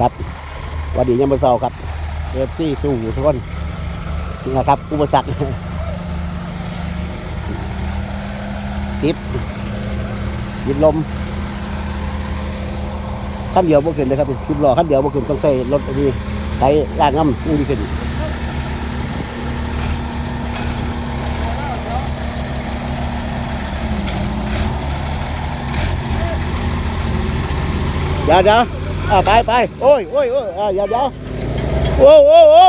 ครับวัสดียามมื้อเช้าครับเอฟซีสู้ทุกคนนี่นะครับอุปสรรคติดยิดลมขั้นเดียวบ่ขึ้นเลยครับคลิปรอขั้นเดียวบ่ขึ้นต้องใช้รถอันนี้ใช้ล่างง่ำนี่ดีขึ้นเดี๋ยวเดี๋ยว อ่าไปไปโอ้ยโอ้ยโอ้ยอ่าเดี๋ยวเดี๋ยวโอ้โอ้โอ้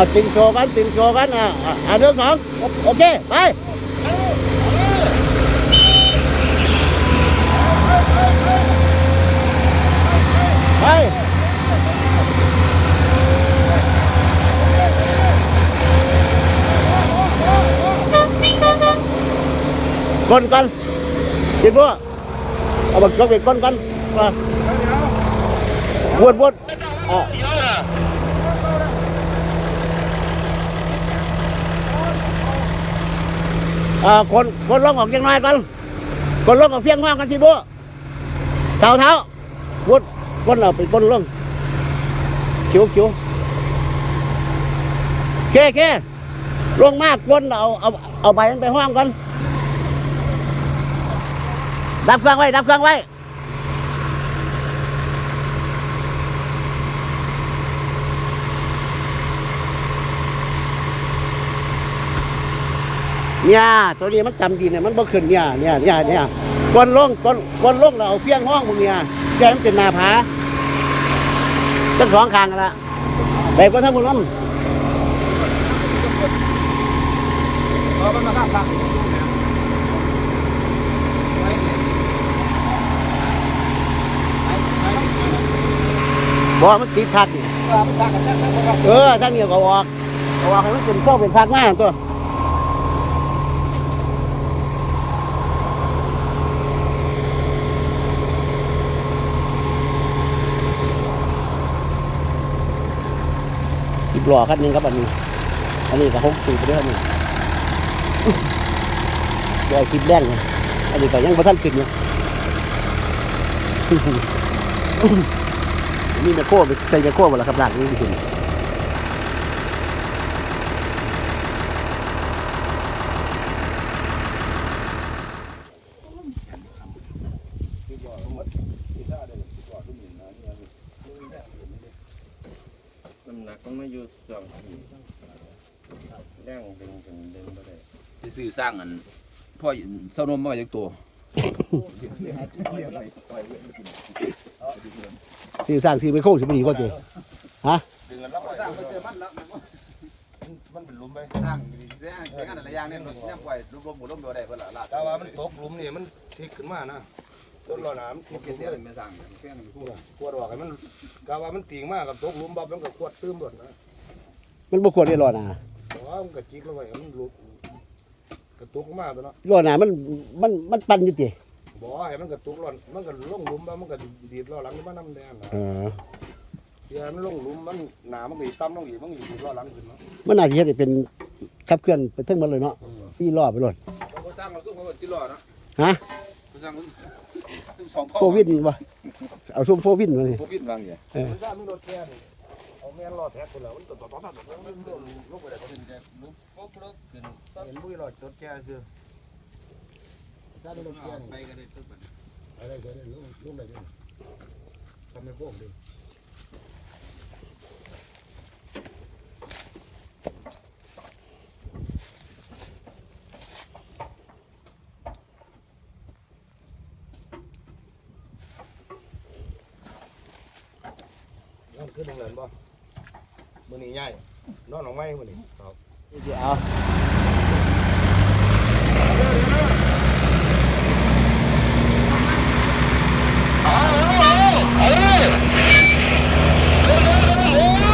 เอาติงโชว์กันติงโชว์กันอ่าอ่าเรื่องสองโอเค ไปไปก้นกันจิบบัวเอาบักกระเบกก้นกันมาวนวนอ่า เอ่อคนคนลงออกยังน้อยกันคนลงออกเพียงห้องกันที่บัวเท้าเท้าวุดคนเอาไปคนลงคิวคิวเคเคลงมากคนเอาเอาเอาใบมันไปห้องกันดับเครื่องไว้ดับเครื่องไว้ เนี่ยตัวนี้มันจำดีเนี่ยมันบ่ขึ้นเนี่ยเนี่ยเนี่ยเนี่ยคนลงคนคนลงเราเอาเฟียงห้องพวกเนี่ยแกมันเป็นหนาผาทั้งสองข้างกันละไปก็ทั้งหมดนั้นเออมันมาข้างข้างบ่มันติดพักนี่เออมันข้างกันข้างข้างข้างเออทั้งนี้ก็ออกเอาออกให้มันเป็นเข้าเป็นพักมากตัว หล่อคันนึงครับอันนี้ อันนี้ก็หกสิบไปเด้อนี่เดี๋ยสิบแดงเนี่ยอันนี้ก็ยังประทันขึ้นอยู่นี่แมคโครไปใส่แมคโครหมดแล้วครับหลังนี้ขึ้น น้ำหนักมันมาอยู่สองขีด แรงดึงถึงดึงไปได้ไปซื้อสร้างอันพ่อเศร้านมมาจากตัวซื้อสร้างซื้อแมคโครสิบดีกว่าเจ๊ฮะดึงกันแล้วสร้างไปเจอมันแล้วมันเป็นลุมไปทางนี่แจ้งแจ้งกันหลายอย่างเนี่ยมันยังปล่อยรวมๆหมู่รวมตัวได้เพิ่นละลาดแต่ว่ามันตกหลุมนี่มันทิกขึ้นมานะต้นรอน้ำทิกเกี่ขึ้ยนวเลยไม่สั่งเพื่อนพูดขวดออกให้มันกาว่ามันตีงมากกับตกหลุมบับมันก็ขวดตื้มหมดนะมันบ่ควรได้รอหนาแต่ ว่ามันก็จิกลงไปมันลุกกระตุกมากตัวเนาะรอหนามันมันมันปั่นอยู่ติบ่ให้มันกระตุกร้อนมันก็ลงหลุมบ้มันก็ดีดล้อหลังมันน้ำแดงนะเออเดี๋ยวมันลงหลุมมันหนามันก็อีต่ำลงอีกมันก็ดีดล้อหลังขึ้นเนาะมันน่าจะเฮ็ดให้เป็นขับเคลื่อนไปทั้งหมดเลยเนาะสี่ล้อไปรถเขาสร้างมาสู้เขาจิรอดนะฮะเขาสร้างซึ่งสองข้อโควิดนี่บ่เอาซุ่มโควิดมานี่ โควิดบางอย่างเออมันได้มันรถแค่นี่เอาแม่นรอแท็กคนแล้วมันต่อต่อต่อต่อต่อมันลงไปได้ขึ้นจะลุกปุ๊บลุกขึ้นเห็นบุ้ยรอจดแก่คือถ้าเป็นรถแก่นี่ไปก็ได้ปุ๊บมันอะไรก็ได้ลุงลุงได้ด้วยทำให้พวกดินั่นคือตรงนั้นบ่ มื้อนี้ย่ายนอนหนองไม้มื้อนี้ครับเดี๋ยวเอา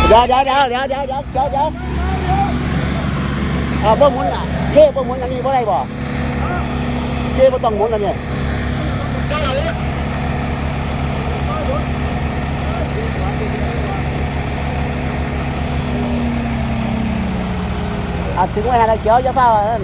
เดี๋ยวเดี๋ยวเดี๋ยวเดี๋ยวเดี๋ยวเดี๋ยวเดี๋ยวเดี๋ยวอ่าบ่หมุนอะเค้บ่หมุนอันนี้เพราะอะได้บ่เค้บ่ต้องหมุนอันนี้ à chuyển qua đang chở cho phao rồi ờ,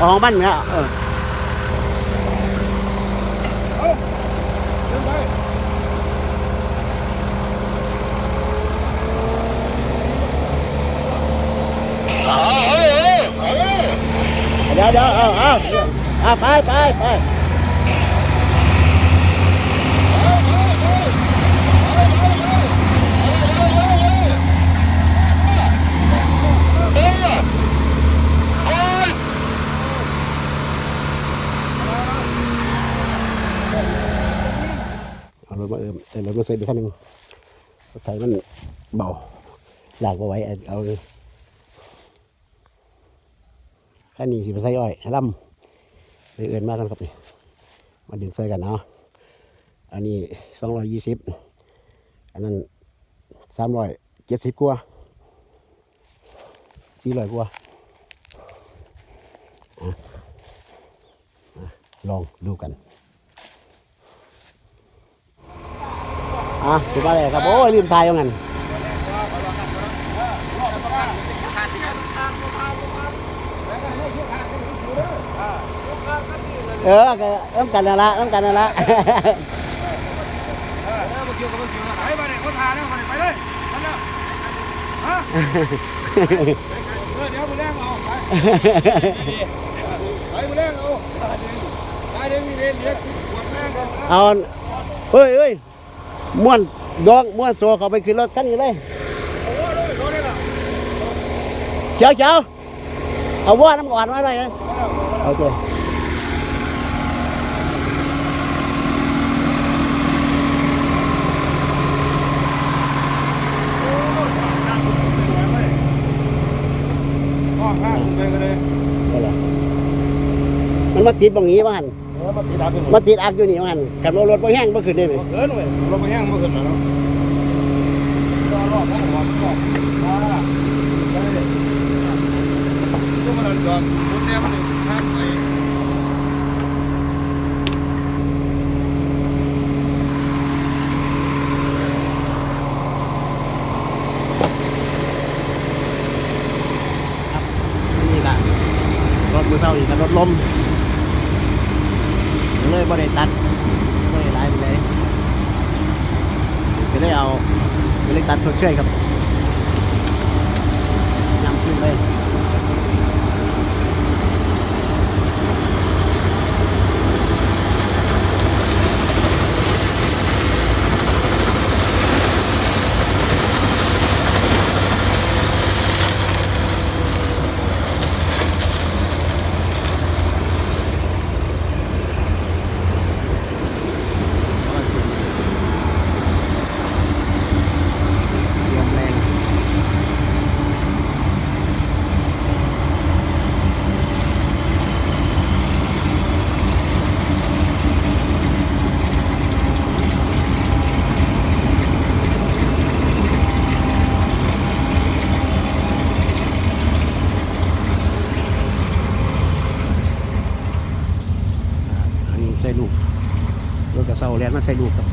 Ồ, bánh mẹ. Ừ. ไปไปไปเอารถมาเอิมแต่รถมาเสร็จอีกคันหนึ่งรถไถมันเบาหลากมาไว้เอาเลยคันนี้สิไปใส่อ้อยลำ เอินมากกันครับนี่มาดึงใส่กันเนาะอันนี้สองร้อยยี่สิบอันนั้นสามร้อยเจ็ดสิบกว่าสี่ร้อยกว่าลองดูกันอะถือว่าอะไรครับโอ้ยลืมทายว่างั้น เออก็ต้องกันนั่นละต้องกันนั่นละไปไปเนี่ยคนทาเนี่ยไปไปเลยนั่นละฮะเออเดี๋ยวมือแรงเอาไปไปมือแรงเอาได้เดี๋ยวมีเรียนเรียกปวดแรงเอาเฮ้ยเฮ้ยม้วนดองม้วนโซ่เขาไปขึ้นรถคันนี้เลยโอ้ยโดนเลยเจ้าเจ้าเอาว่าน้ำอ่อนมาหน่อยนะโอเค ข้อข้างไปกันเลยได้แล้วมันมาติดบางนี้ว่าหันเออมาตีดาเป็นมาติดอักอยู่นี่ว่าหันขันว่ารถบ่แห้งบ่ขึ้นได้ไหมเกินเว้ยราไปแห้งเมื่อคืนแล้วรอรอบของหัวรอบมาไปเลยก็มันจอดรถเนี่ยมันข้ามไป นี่ละรถ มือเท่าอีกับรถลมเลยบ่ได้ตัดบ่ได้หลายไปเลยก็เลยเอาบริตัดชดเชยครับนำขึ้นเลย na sa lupa.